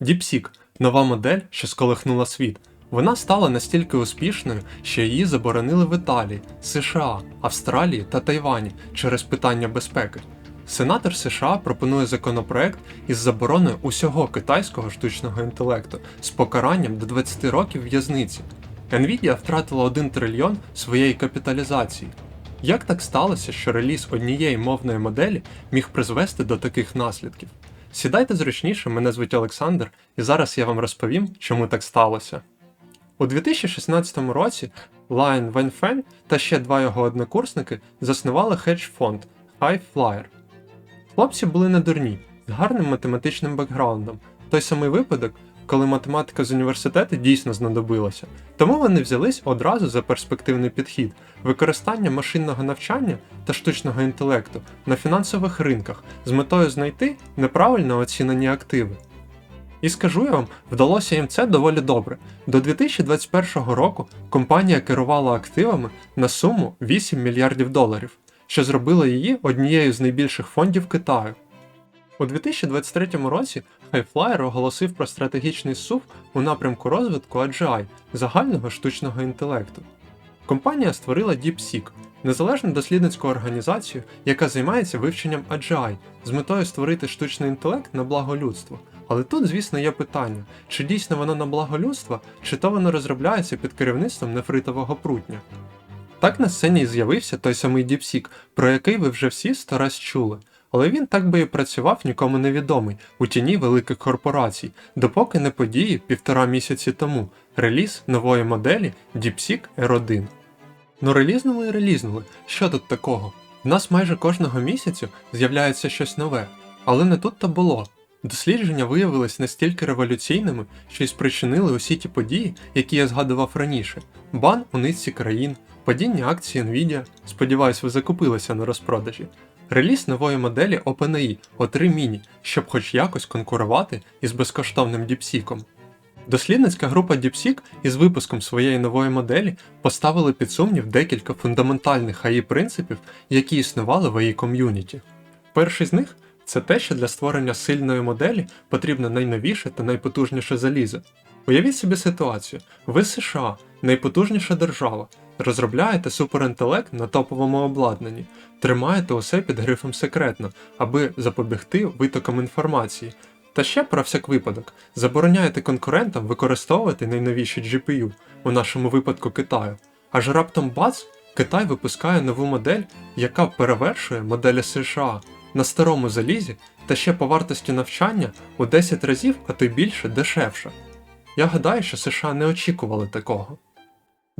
DeepSeek – нова модель, що сколихнула світ. Вона стала настільки успішною, що її заборонили в Італії, США, Австралії та Тайвані через питання безпеки. Сенатор США пропонує законопроект із забороною усього китайського штучного інтелекту з покаранням до 20 років в'язниці. Nvidia втратила 1 трильйон своєї капіталізації. Як так сталося, що реліз однієї мовної моделі міг призвести до таких наслідків? Сідайте зручніше, мене звуть Олександр, і зараз я вам розповім, чому так сталося. У 2016 році Лайон Венфен та ще два його однокурсники заснували хедж-фонд High Flyer. Хлопці були не дурні, з гарним математичним бекграундом. Той самий випадок, коли математика з університету дійсно знадобилася. Тому вони взялись одразу за перспективний підхід використання машинного навчання та штучного інтелекту на фінансових ринках з метою знайти неправильно оцінені активи. І скажу я вам, вдалося їм це доволі добре. До 2021 року компанія керувала активами на суму 8 мільярдів доларів, що зробило її однією з найбільших фондів Китаю. У 2023 році Highflyer оголосив про стратегічний сув у напрямку розвитку AGI загального штучного інтелекту. Компанія створила DeepSeek – незалежну дослідницьку організацію, яка займається вивченням AGI з метою створити штучний інтелект на благо людства. Але тут, звісно, є питання, чи дійсно воно на благо людства, чи то воно розробляється під керівництвом нефритового прутня. Так на сцені і з'явився той самий DeepSeek, про який ви вже всі сто раз чули. Але він так би і працював нікому невідомий у тіні великих корпорацій, допоки не події півтора місяці тому реліз нової моделі DeepSeek R1. Ну релізнули і релізнули. Що тут такого? В нас майже кожного місяцю з'являється щось нове, але не тут то було. Дослідження виявились настільки революційними, що й спричинили усі ті події, які я згадував раніше: бан у низці країн, падіння акцій Nvidia, сподіваюсь, ви закупилися на розпродажі, реліз нової моделі OpenAI O3 Mini, щоб хоч якось конкурувати із безкоштовним DeepSeek. Дослідницька група DeepSeek із випуском своєї нової моделі поставили під сумнів декілька фундаментальних AI принципів, які існували в AI ком'юніті. Перший з них це те, що для створення сильної моделі потрібно найновіше та найпотужніше залізо. Уявіть собі ситуацію: ви США, найпотужніша держава, розробляєте суперінтелект на топовому обладнанні, тримаєте усе під грифом секретно, аби запобігти витокам інформації. Та ще про всяк випадок, забороняєте конкурентам використовувати найновіші GPU, у нашому випадку Китаю. Аж раптом бац, Китай випускає нову модель, яка перевершує моделі США на старому залізі та ще по вартості навчання у 10 разів, а то й більше дешевша. Я гадаю, що США не очікували такого.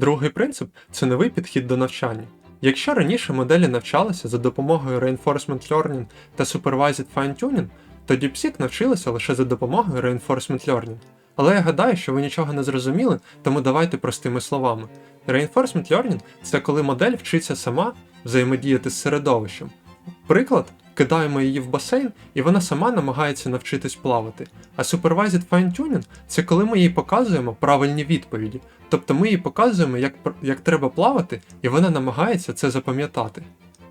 Другий принцип це новий підхід до навчання. Якщо раніше моделі навчалися за допомогою Reinforcement Learning та Supervised Fine-Tuning, то DeepSeek навчилися лише за допомогою Reinforcement Learning. Але я гадаю, що ви нічого не зрозуміли, тому давайте простими словами. Reinforcement Learning це коли модель вчиться сама взаємодіяти з середовищем. Приклад, кидаємо її в басейн, і вона сама намагається навчитись плавати. А Supervised Fine-Tuning – це коли ми їй показуємо правильні відповіді. Тобто ми їй показуємо, як, як треба плавати, і вона намагається це запам'ятати.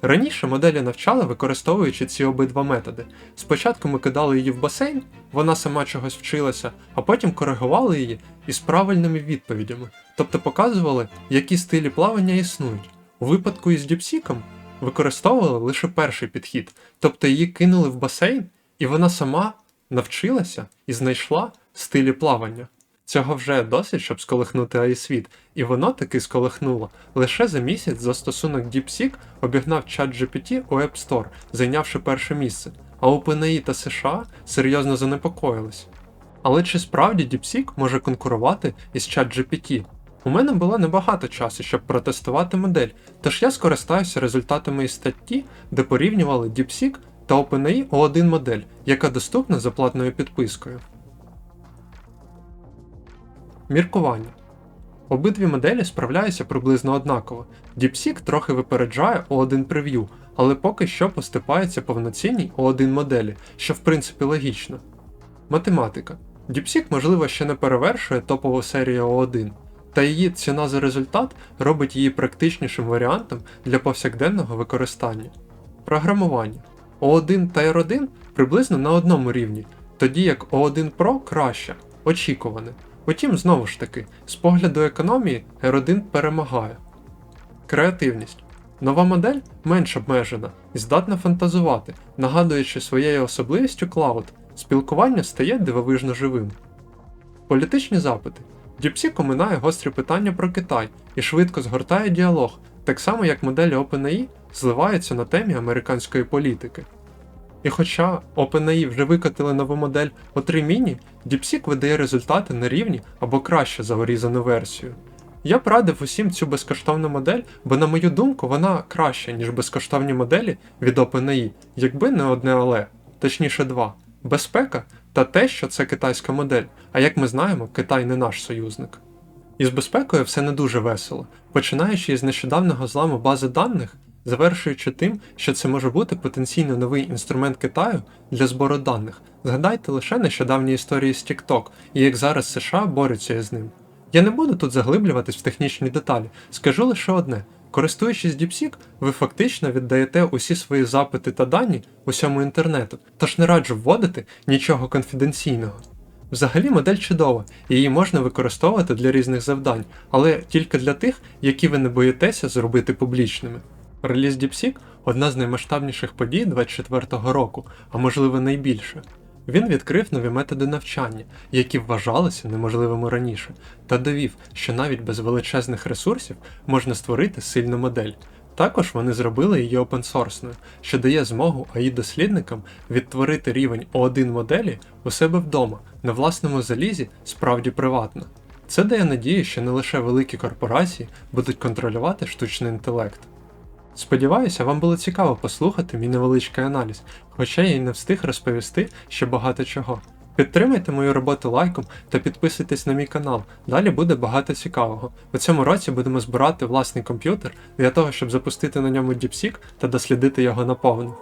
Раніше моделі навчали, використовуючи ці обидва методи. Спочатку ми кидали її в басейн, вона сама чогось вчилася, а потім коригували її із правильними відповідями, тобто показували, які стилі плавання існують. У випадку із DeepSeek використовували лише перший підхід, тобто її кинули в басейн, і вона сама навчилася і знайшла стилі плавання. Цього вже досить, щоб сколихнути AI і воно таки сколихнуло. Лише за місяць застосунок DeepSeek обігнав ChatGPT у App Store, зайнявши перше місце, а OpenAI та США серйозно занепокоїлись. Але чи справді DeepSeek може конкурувати із ChatGPT? У мене було небагато часу, щоб протестувати модель, тож я скористаюся результатами із статті, де порівнювали DeepSeek та OpenAI у один модель, яка доступна за платною підпискою. Міркування. Обидві моделі справляються приблизно однаково. DeepSeek трохи випереджає у один прев'ю, але поки що поступається повноцінній у один моделі, що в принципі логічно. Математика. DeepSeek, можливо, ще не перевершує топову серію O1, та її ціна за результат робить її практичнішим варіантом для повсякденного використання. Програмування. O1 та R1 приблизно на одному рівні, тоді як O1 Pro краще, очікуване. Утім, знову ж таки, з погляду економії R1 перемагає. Креативність. Нова модель менш обмежена і здатна фантазувати, нагадуючи своєю особливістю клауд, спілкування стає дивовижно живим. Політичні запити. DeepSeek оминає гострі питання про Китай і швидко згортає діалог, так само як моделі OpenAI зливаються на темі американської політики. І хоча OpenAI вже викотили нову модель O3 Mini, DeepSeek видає результати на рівні або краще за урізану версію. Я б радив усім цю безкоштовну модель, бо, на мою думку, вона краща, ніж безкоштовні моделі від OpenAI, якби не одне але, точніше два безпека та те, що це китайська модель, а як ми знаємо, Китай не наш союзник. Із безпекою все не дуже весело, починаючи із нещодавнього зламу бази даних, завершуючи тим, що це може бути потенційно новий інструмент Китаю для збору даних. Згадайте лише нещодавні історії з TikTok і як зараз США борються із ним. Я не буду тут заглиблюватись в технічні деталі, скажу лише одне: користуючись DeepSeek, ви фактично віддаєте усі свої запити та дані усьому інтернету, тож не раджу вводити нічого конфіденційного. Взагалі модель чудова, її можна використовувати для різних завдань, але тільки для тих, які ви не боїтеся зробити публічними. Реліз DeepSeek – одна з наймасштабніших подій 2024 року, а можливо найбільше. Він відкрив нові методи навчання, які вважалися неможливими раніше, та довів, що навіть без величезних ресурсів можна створити сильну модель. Також вони зробили її опенсорсною, що дає змогу AI-дослідникам відтворити рівень O1 моделі у себе вдома, на власному залізі, справді приватно. Це дає надію, що не лише великі корпорації будуть контролювати штучний інтелект. Сподіваюся, вам було цікаво послухати мій невеличкий аналіз, хоча я й не встиг розповісти ще багато чого. Підтримайте мою роботу лайком та підписуйтесь на мій канал, далі буде багато цікавого. У цьому році будемо збирати власний комп'ютер для того, щоб запустити на ньому DeepSeek та дослідити його наповну.